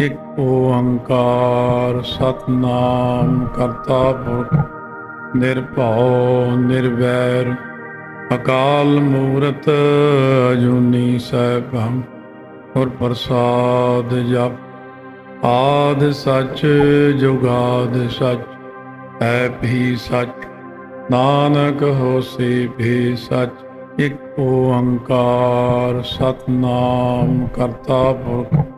ਇੱਕ ਓੰਕਾਰ ਸਤਨਾਮ ਕਰਤਾ ਪੁਰਖ, ਨਿਰਭਉ, ਨਿਰਵੈਰ, ਅਕਾਲ ਮੂਰਤ ਜੁਨੀ ਸੈਭੰ, ਔਰ ਪ੍ਰਸਾਦ ਜਪ, ਆਦ ਸਚ, ਜੁਗਾਦ ਸਚ ਹੈ ਭੀ ਸਚ, ਨਾਨਕ ਹੋਸੀ ਭੀ ਸਚ, ਇੱਕ ਓੰਕਾਰ ਸਤਨਾਮ ਕਰਤਾ ਪੁਰਖ।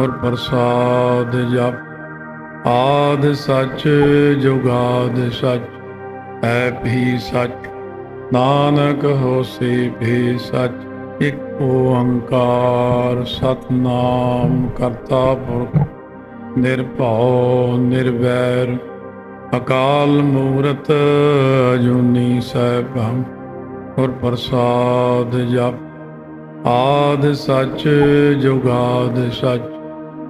ਔਰ ਪ੍ਰਸਾਦ ਜਪ। ਆਦ ਸੱਚ, ਜੁਗਾਦ ਸੱਚ ਹੈ ਭੀ ਸੱਚ। ਨਾਨਕ ਹੋਸੀ ਵੀ ਸੱਚ, ਇੱਕ ਓੰਕਾਰ ਸਤਨਾਮ ਕਰਤਾ ਪੁਰਖ। ਨਿਰਭਉ, ਨਿਰਵੈਰ, ਅਕਾਲ ਮੂਰਤ ਜੁਨੀ ਸੈਭੰ। ਔਰ ਪ੍ਰਸਾਦ ਜਪ। ਆਦ ਸੱਚ, ਜੁਗਾਦ ਸੱਚ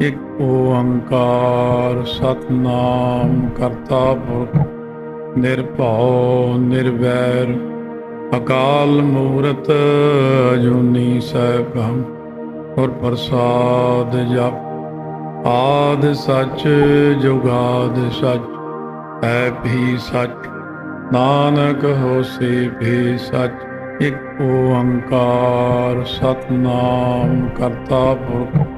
ਇੱਕ ਓੰਕਾਰ ਸਤਨਾਮ ਕਰਤਾ ਪੁਰਖ, ਨਿਰਭਉ, ਨਿਰਵੈਰ, ਅਕਾਲ ਮੂਰਤ ਜੁਨੀ ਸੈਭੰ ਔਰ ਪ੍ਰਸਾਦ ਜਪ, ਆਦ ਸੱਚ, ਜੁਗਾਦ ਸੱਚ, ਹੈ ਵੀ ਸੱਚ, ਨਾਨਕ ਹੋਸੀ ਵੀ ਸੱਚ, ਇੱਕ ਓੰਕਾਰ ਸਤਨਾਮ ਕਰਤਾ ਪੁਰਖ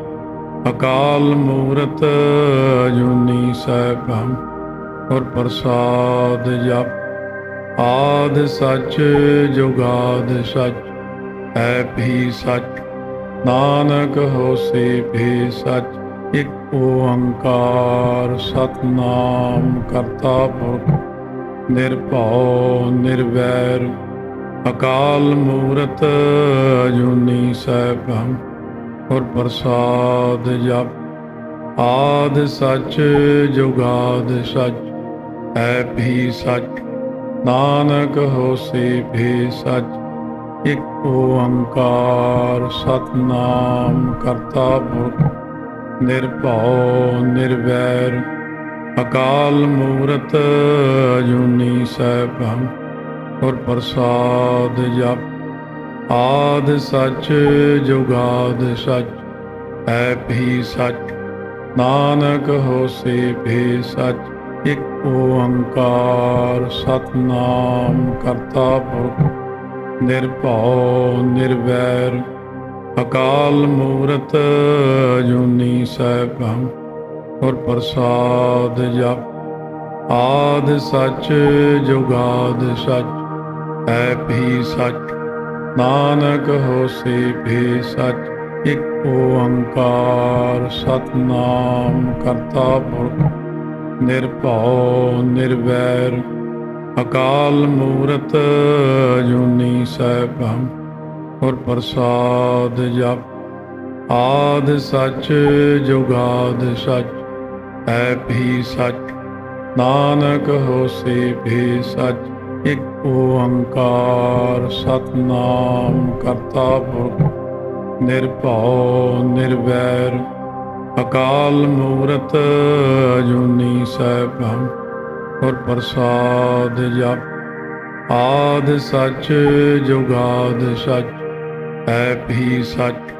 ਅਕਾਲ ਮੂਰਤ ਜੁਨੀ ਸੈਭੰ, ਔਰ ਪ੍ਰਸਾਦ ਜਪ। ਆਦ ਸੱਚ, ਜੁਗਾਦ ਸੱਚ ਹੈ ਭੀ ਸੱਚ। ਨਾਨਕ ਹੋਸੀ ਭੀ ਸੱਚ, ਇਕ ਓੰਕਾਰ ਸਤਨਾਮ ਕਰਤਾ ਪੁਰਖ। ਨਿਰਭਉ, ਨਿਰਵੈਰ। ਅਕਾਲ ਮੂਰਤ ਜੁਨੀ ਸੈਭੰ ਔਰ ਪ੍ਰਸਾਦ ਜਪ। ਆਦ ਸੱਚ, ਜੁਗਾਦ ਸੱਚ ਹੈ ਵੀ ਸੱਚ। ਨਾਨਕ ਹੋਸੀ ਵੀ ਸੱਚ, ਇੱਕ ਓੰਕਾਰ ਸਤਨਾਮ ਕਰਤਾ ਪੁਰਖ। ਨਿਰਭਉ, ਨਿਰਵੈਰ, ਅਕਾਲ ਮੂਰਤ ਜੁਨੀ ਸੈਭੰ ਔਰ ਪ੍ਰਸਾਦ ਜਪ। ਆਦ ਸੱਚ, ਜੁਗਾਦ ਸੱਚ ਹੈ ਭੀ ਸੱਚ। ਨਾਨਕ ਹੋਸੀ ਭੀ ਸੱਚ, ਇੱਕ ਓੰਕਾਰ ਸਤਨਾਮ ਕਰਤਾ ਪੁਰਖ। ਨਿਰਭਉ, ਨਿਰਵੈਰ, ਅਕਾਲ ਮੂਰਤ ਜੁਨੀ ਸੈਭੰ ਔਰ ਪ੍ਰਸਾਦ ਜਪ। ਆਦ ਸੱਚ, ਜੁਗਾਦ ਸੱਚ ਹੈ ਭੀ ਸੱਚ। ਨਾਨਕ ਹੋਸੀ ਵੀ ਸਚ, ਇੱਕ ਓੰਕਾਰ ਸਤਨਾਮ ਕਰਤਾ ਪੁਰਖ। ਨਿਰਭਉ, ਨਿਰਵੈਰ, ਅਕਾਲ ਮੂਰਤ ਜੁਨੀ ਸੈਭੰ ਔਰ ਪ੍ਰਸਾਦ ਜਪ। ਆਦ ਸਚ, ਜੁਗਾਦ ਸਚ ਹੈ ਭੀ ਸਚ। ਨਾਨਕ ਹੋਸੀ ਵੀ ਸਚ ਇੱਕ ਓੰਕਾਰ ਸਤਨਾਮ ਕਰਤਾ ਪੁਰਖ, ਨਿਰਭਉ, ਨਿਰਵੈਰ, ਅਕਾਲ ਮੂਰਤ ਜੁਨੀ ਸੈਭੰ ਔਰ ਪ੍ਰਸਾਦ ਜਪ, ਆਦ ਸੱਚ, ਜੁਗਾਦ ਸੱਚ ਹੈ ਭੀ ਸੱਚ,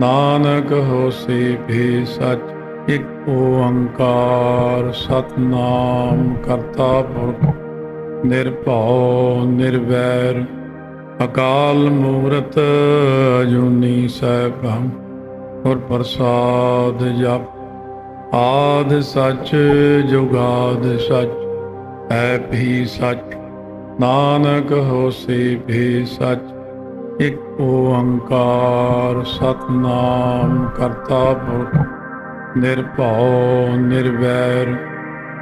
ਨਾਨਕ ਹੋਸੀ ਭੀ ਸੱਚ, ਇੱਕ ਓੰਕਾਰ ਸਤਨਾਮ ਕਰਤਾ ਪੁਰਖ ਨਿਰਭਉ, ਨਿਰਵੈਰ, ਅਕਾਲ ਮੂਰਤ ਜੁਨੀ ਸੈਭੰ ਔਰ ਪ੍ਰਸਾਦ ਜਪ, ਆਦ ਸੱਚ, ਜੁਗਾਦ ਸੱਚ ਹੈ ਭੀ ਸੱਚ, ਨਾਨਕ ਹੋਸੀ ਭੀ ਸੱਚ, ਇੱਕ ਓੰਕਾਰ ਸਤਨਾਮ ਕਰਤਾ ਪੁਰਖ, ਨਿਰਭਉ, ਨਿਰਵੈਰ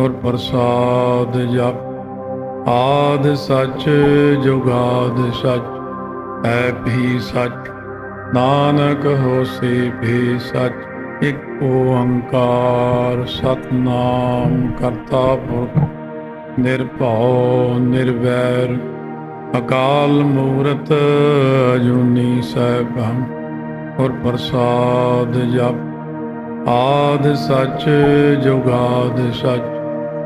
ਔਰ ਪ੍ਰਸਾਦ ਜਪ ਆਦ ਸੱਚ, ਜੁਗਾਦ ਸੱਚ ਹੈ ਭੀ ਸੱਚ। ਨਾਨਕ ਹੋਸੀ ਵੀ ਸੱਚ, ਇੱਕ ਓੰਕਾਰ ਸਤਨਾਮ ਕਰਤਾ ਪੁਰਖ। ਨਿਰਭਉ, ਨਿਰਵੈਰ, ਅਕਾਲ ਮੂਰਤ ਜੁਨੀ ਸੈਭੰ। ਔਰ ਪ੍ਰਸਾਦ ਜਪ ਆਦ ਸੱਚ, ਜੁਗਾਦ ਸੱਚ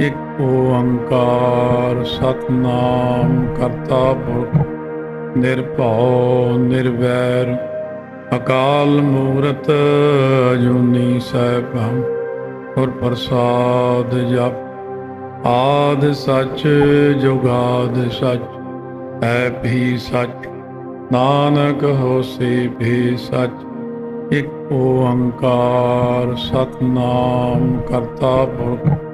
ਇੱਕ ਓੰਕਾਰ ਸਤਨਾਮ ਕਰਤਾ ਪੁਰਖ, ਨਿਰਭਉ, ਨਿਰਵੈਰ, ਅਕਾਲ ਮੂਰਤ ਜੁਨੀ ਸੈਭੰ ਔਰ ਪ੍ਰਸਾਦ ਜਪ, ਆਦ ਸਚ, ਜੁਗਾਦ ਸਚ ਹੈ ਭੀ ਸਚ, ਨਾਨਕ ਹੋਸੀ ਭੀ ਸਚ, ਇੱਕ ਓੰਕਾਰ ਸਤਨਾਮ ਕਰਤਾ ਪੁਰਖ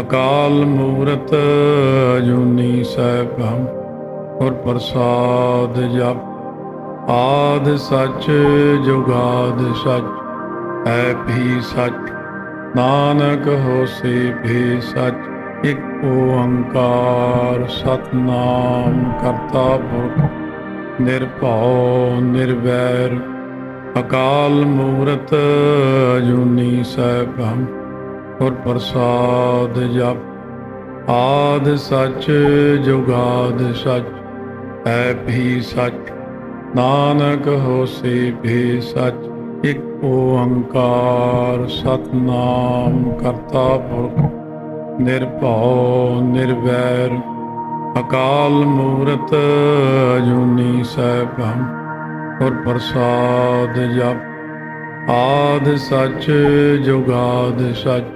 ਅਕਾਲ ਮੂਰਤ ਜੁਨੀ ਸੈਭੰ, ਔਰ ਪ੍ਰਸਾਦ ਜਪ। ਆਦ ਸੱਚ, ਜੁਗਾਦ ਸੱਚ ਹੈ ਭੀ ਸੱਚ। ਨਾਨਕ ਹੋਸੀ ਵੀ ਸੱਚ, ਇਕ ਓੰਕਾਰ ਸਤਨਾਮ ਕਰਤਾ ਪੁਰਖ। ਨਿਰਭਉ, ਨਿਰਵੈਰ। ਅਕਾਲ ਮੂਰਤ ਜੁਨੀ ਸੈਭੰ ਔਰ ਪ੍ਰਸਾਦ ਜਪ। ਆਦ ਸੱਚ, ਜੁਗਾਦ ਸੱਚ ਹੈ ਭੀ ਸੱਚ। ਨਾਨਕ ਹੋਸੀ ਵੀ ਸੱਚ, ਇੱਕ ਓੰਕਾਰ ਸਤਨਾਮ ਕਰਤਾ ਪੁਰਖ। ਨਿਰਭਉ, ਨਿਰਵੈਰ, ਅਕਾਲ ਮੂਰਤ ਜੁਨੀ ਸੈਭੰ। ਔਰ ਪ੍ਰਸਾਦ ਜਪ। ਆਦ ਸੱਚ, ਜੁਗਾਦ ਸੱਚ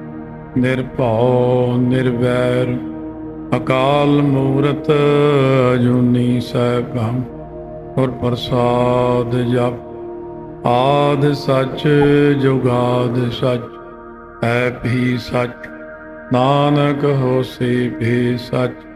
ਨਿਰਭਉ, ਨਿਰਵੈਰ, ਅਕਾਲ ਮੂਰਤ ਜੁਨੀ ਸੈਭੰ ਔਰ ਪ੍ਰਸਾਦ ਜਪ, ਆਦ ਸਚ, ਜੁਗਾਦ ਸਚ ਹੈ ਭੀ ਸਚ, ਨਾਨਕ ਹੋਸੀ ਭੀ ਸਚ।